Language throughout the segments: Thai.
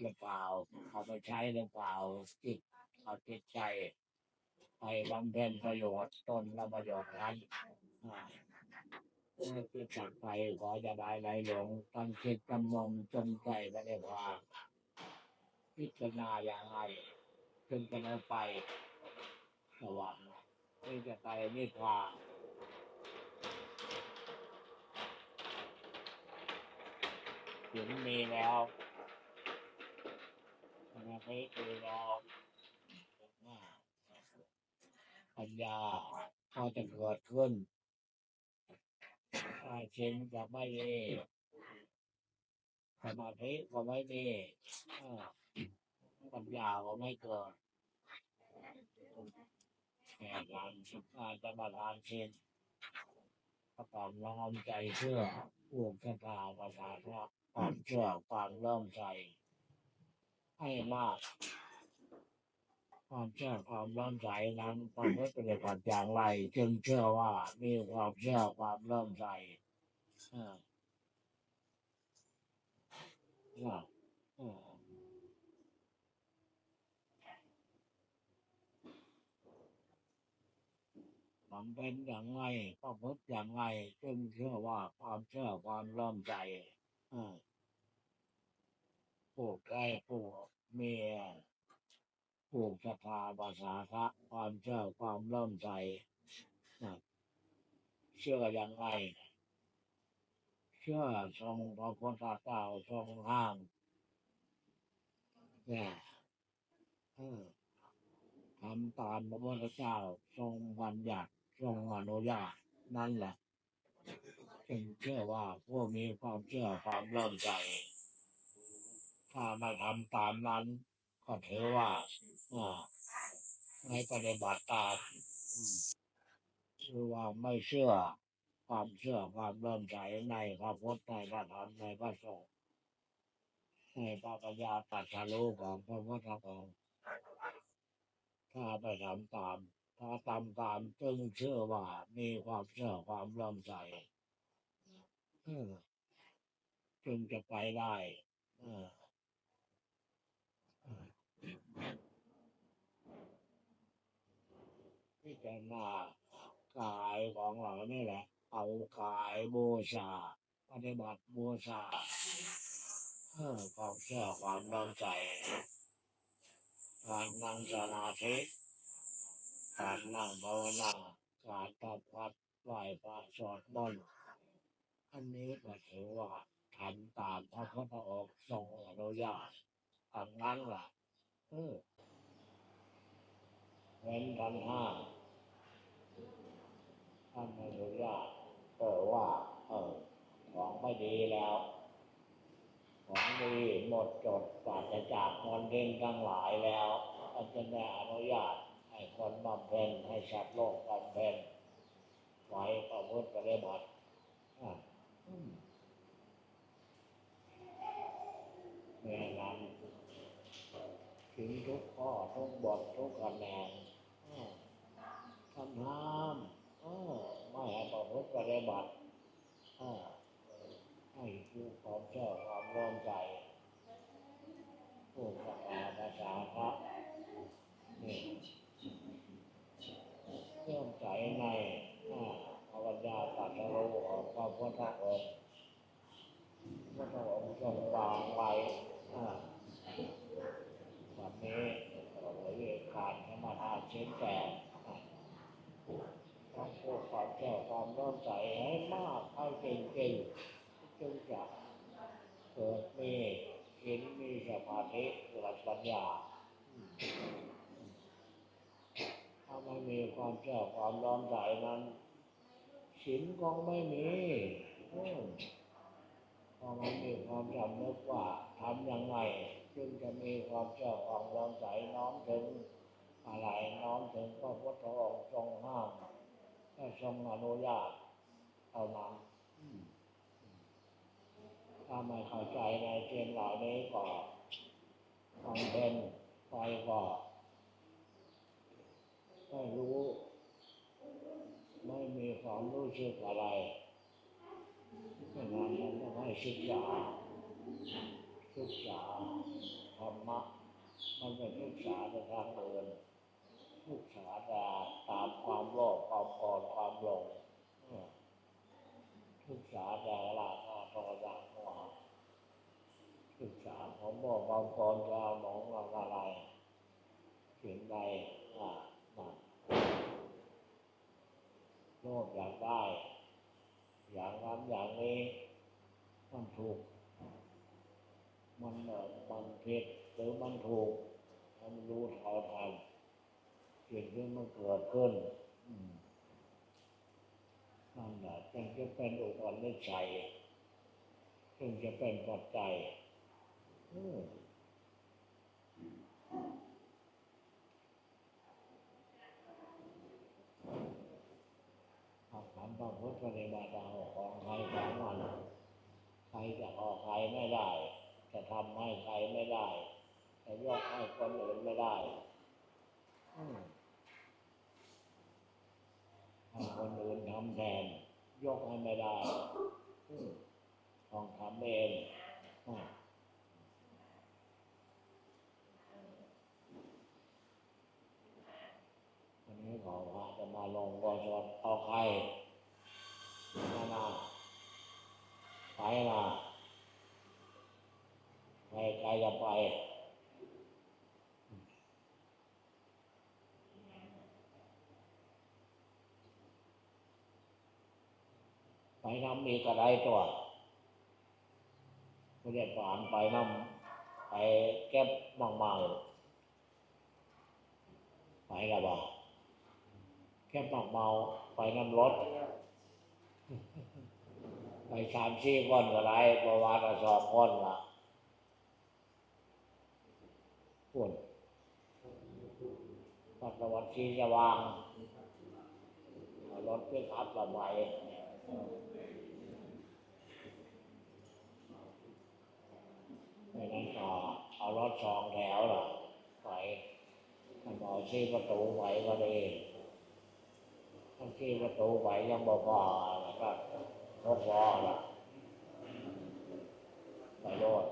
หรือเปล่า เอาไปใช้หรือเปล่าจิตเอาจิตใจไปบำเพ็ญประโยชน์ตนและประโยชน์นั้นอ่าเมื่อคิดสักไปขอจะได้ไหลหลงตั้งคิดกำมงจนใจไม่ได้ว่า พิจารณาอย่างไรจึงจะได้ไปสวรรค์จึงจะไปนิพพานถึงมีแล้ว มาธิมีแล้วปัญญาก็จะเกิดขึ้นอาชินจะไม่มีสมาธิก็ไม่มีปัญญาก็ไม่เกิดแก่การการจะมาทานเช่นก็ต้องน้อมใจเชื่ออุปชาภาษาพระความเชื่อความเริ่มใจ ให้มาก ความเชื่อความเริ่มใจนั้นต้องปฏิบัติอย่างไร จึงเชื่อว่ามีความเชื่อความเริ่มใจเออเออเออมันเป็นอย่างไรก็พฤติอย่างไรจึงเชื่อว่าความเชื่อความเริ่มใจเออผูกใกล้ผูก มียผูกศรัทธาภาษาพระความเชื่อความเริ่มใจนะเชื่ออย่างไรเชื่อทรงพระพุทธเจ้าทรงห้ามเนี่ยทำตามพระพุทธเจ้าทรงบัญญัติทรงอนุญาตนั่นแหละจึงเชื่อว่าผู้มีความเชื่อความเริ่มใจ ถ้าไม่ทำตามนั้น ก็ถือว่าอ่าไม่ปฏิบัติตามคือว่าไม่เชื่อความเชื่อความเริ่มใจในพระพุทธในพระธรรมในพระสงฆ์ในพระปัญญาตรัสรู้ของพระพุทธองค์ถ้าไปทำตาม ถ้าทำตามจึงเชื่อว่ามีความเชื่อความเริ่มใจจึงจะไปได้ เออ พิจารณากายของเรานี่แหละ เอากายบูชาปฏิบัติบูชาเพื่อความเชื่อความน้อมใจการนั่งสมาธิการนั่งภาวนาการทำวัดไหว้พระสวดมนต์อันนี้ก็ถือว่าทำตามพระพุทธองค์ทรงอนุญาตอันนั้นล่ะ เว้นพันห้าท่านไม่อนุญาตเออว่า เออ ของไม่ดีแล้ว ของดีหมดจดปราศจากมลทินทั้งหลายแล้วท่านจะได้อนุญาต ให้คนบำเพ็ญให้สัตว์โลกบำเพ็ญไว้ประพฤติปฏิบัติอะอืมเมื่อนั้นถึง ทุกข้อทุกบททุกคะแนนคำห้ามอไม่ให้ประพฤติปฏิบัติให้คือความเชื่อความร่วมใจผู้ประกาศภาษาพระนี่เชื่มใจในอาพระปัญาตรัสรู้ของพระพุทธองค์พระพุทธองค์ทรงวางไว้อ่าวันนี้เราเลยขาดธรรม ทานแต่ต้องพูดความเชื่อความร่วมใจให้มากให้จริงๆจึงจะเกิดมีเห็นมีสมาธิเกิดปัญญาถ้าไม่มีความเชื่อความร่วมใจนั้นศีลคงไม่มีพรามันมีความจำนึกว่าทำยังไงจึงจะมีความเชื่อความร่วมใจน้อมถึง อะไรน้อมถึงพระพุทธองค์ทรงห้ามถ้าทรงอนุญาตเท่านั้นถ้าไม่เข้าใจในเกณฑ์เหล่านี้ก็ฟังเป็นไปก็ไม่รู้ ไม่มีความรู้สึกอะไรฉะนั้นต้องให้ศึกษาศึกษาธรรมะมันไม่ศึกษาในทางเดิน ศึกษาแต่ตามความโลภความโกรธความหลงเออศึกษาแต่ละหน้าโทสะโมหะศึกษาความโลภความกรธความหลงอะไรเสิ่งใดอ่านั่นโลภอยากได้ อย่างนั้นอย่างนี้มันถูก มันมันผิดหรือมันถูกมันรู้เท่าทัน สิ่งที่มันเกิดขึ้นนั่นแหละจึงจะเป็นอุปนิสัยจึงจะเป็นปัจจัยอืมหากทำพระพุทธปฏิบัติเอาของใครของมันใครจะออกใครไม่ได้ จะทำให้ใครไม่ได้ จะยกให้คนอื่นไม่ได้อืมให้ คนอื่นทำแทนยกให้ไม่ได้ต้องทำเองอันนี้ขอพาจะมาลงกศดเอาใครมานาไปนะใครใครจะไป ไปน้ำมีกระไดตัวไม่ได้ผ่านไปน้ำไปเก็บมังมังไปและบ่เก็บมังเมาไปน้ำรถ ไปสามสี่คนก็ไดประวัติสอบคนละปุ่นปัสสาวะชีจะวางเอารถไปขับละไปไปนั้นต่อเอารถสองแถวล่ะไป ชีประตูไหวก็ดีถ้างทีประตูไหวยังบ่พอแล้วก็รถวอล่ะไปโลด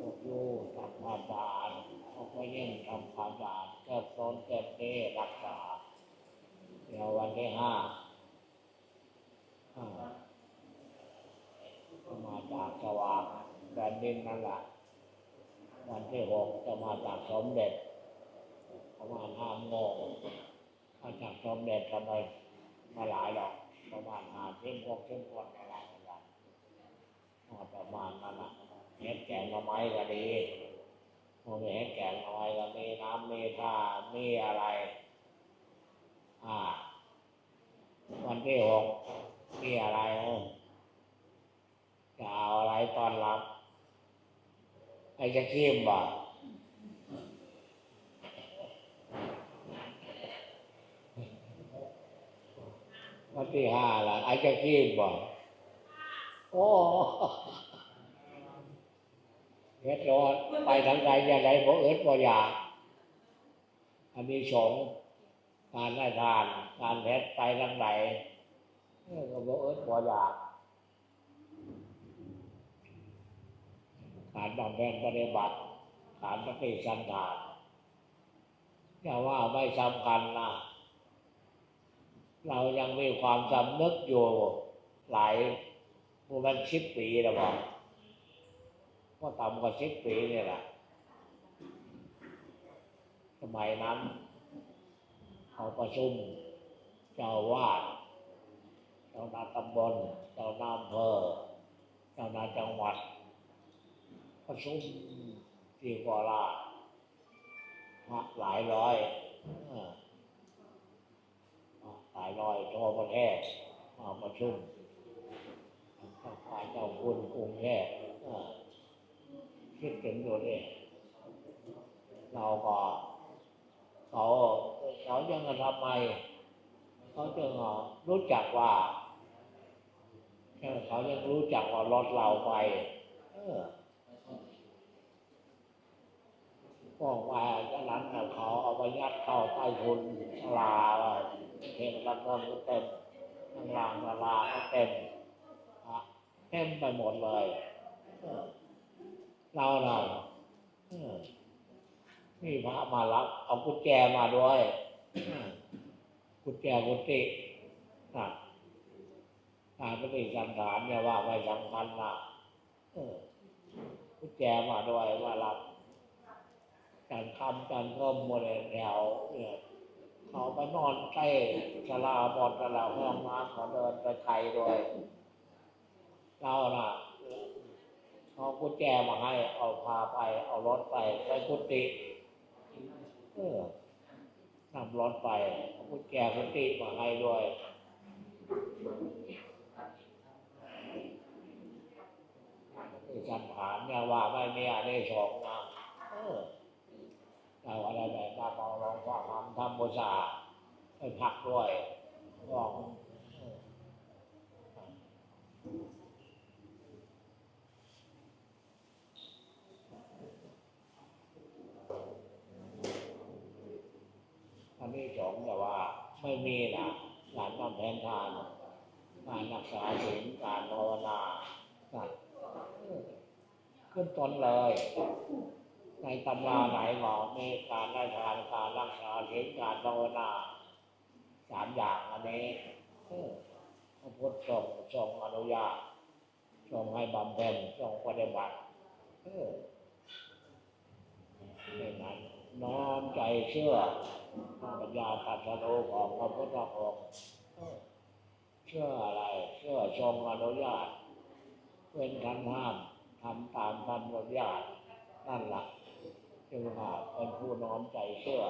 พวกยูทำความสะอาดพวกไม่ยิ่งทำความสะอาดเก็บต้นเก็บนี่รักษาเดี๋ยววันที่ห้าอ่าจะมาจากสว่างแผ่ นดินนั่นแหละวันที่หกจะมาจากสมเด็จประมาณห้าโมงมาจากสมเด็จทำไมมาหลายหรอกประมาณห้าสิบหกสิบคนอะไรอะไรมาประมาณนั้นแหละเห็ดแกงหน่อไม้ก็ดีพวกเห็ดแกงหน่อไม้ก็มีน้ำมีท่ามีอะไรอ่าวันที่หกมีอะไรเออจะเอาอะไรตอนรับ ไอ้จะขี้มบ่วันที่ห้าละไอ้จะขี้มบ่โอ้เฮ็ดร้อนไปทางใดอย่างไรบ่เอิดบ่อยากอันนี้สงส์การได้ทาน การเฮ็ดไปทางใดเออก็บ่เอิดบ่อยาก การบำเพ็ญปฏิบัติการปฏิสันทานอย่าว่าไม่สำคัญนะ เรายังมีความสำนึกอยู่หลายประมาณสิบปีแล้วบอกก็ต่ำกว่าสิบปีนี่แหละสมัยนั้นเขาประชุมเจ้าวาดเจ้าหน้าตำบลเจ้าหน้าอำเภอเจ้าหน้าจังหวัด ประชุมที่โคราชพระหลายร้อยหลายร้อยทั่วประเทศมาประชุมเจ้าพเจ้าคุณกรุงเทพคิดถึงอยู่ดิเราก็เขาเขายังทำไมเขาจึงรู้จักว่าเขายังรู้จักว่ารถเราไป เออ บอกว่าจากนั้นเขาเอาไปยัดเข้าใต้ทุนลาเห็นรับเงินเต็มข้างล่างศาลาก็เต็มเต็มไปหมดเลยเราเราเออมีพระมารับเอากุญแจมาด้วยกุญแจกุฏินะการปฏิสันฐานเนี่ยว่าไม่สำคัญนะเออกุญแจมาด้วยมารับ การคำการร่มหมดลยแถวเนี่ยเขาไปนอนใกล้ศาลาบอดศาลาห้องน้ำเขาเดินไปไกลด้วยเราน่ะเอากุญแจมาให้ เอาพาไป เอารถไปไปกุฏิเออนำรถไปเอากุญแจกุฏิมาให้ด้วยที่สันฐานเนี่ยว่าไม่มีอะไรสองนะเออ เราอะไรแบบนั้นเราลองฟังคำทำบูชาไปพักด้วยลองอันนี้สงแต่ว่าไม่มีนะการทำแทนทาน การรักษาศีลการภาวนาขึ้นต้นเลย ในตำราไหนบอกมีการได้ทานการรักษาศีลการภาวนาสามอย่างอันนี้พระพุทธทรงทรงอนุญาตทรงให้บำเพ็ญทรงปฏิบัติเออดังนั้นน้อมใจเชื่อปัญญาตัสรู้ของพระพุทธองค์เชื่ออะไรเชื่อทรงอนุญาตเป็นทันห้ามทำตามคำอนุญาตนั่นแหละ จึงว่าเป็นผู้น้อมใจเชื่อ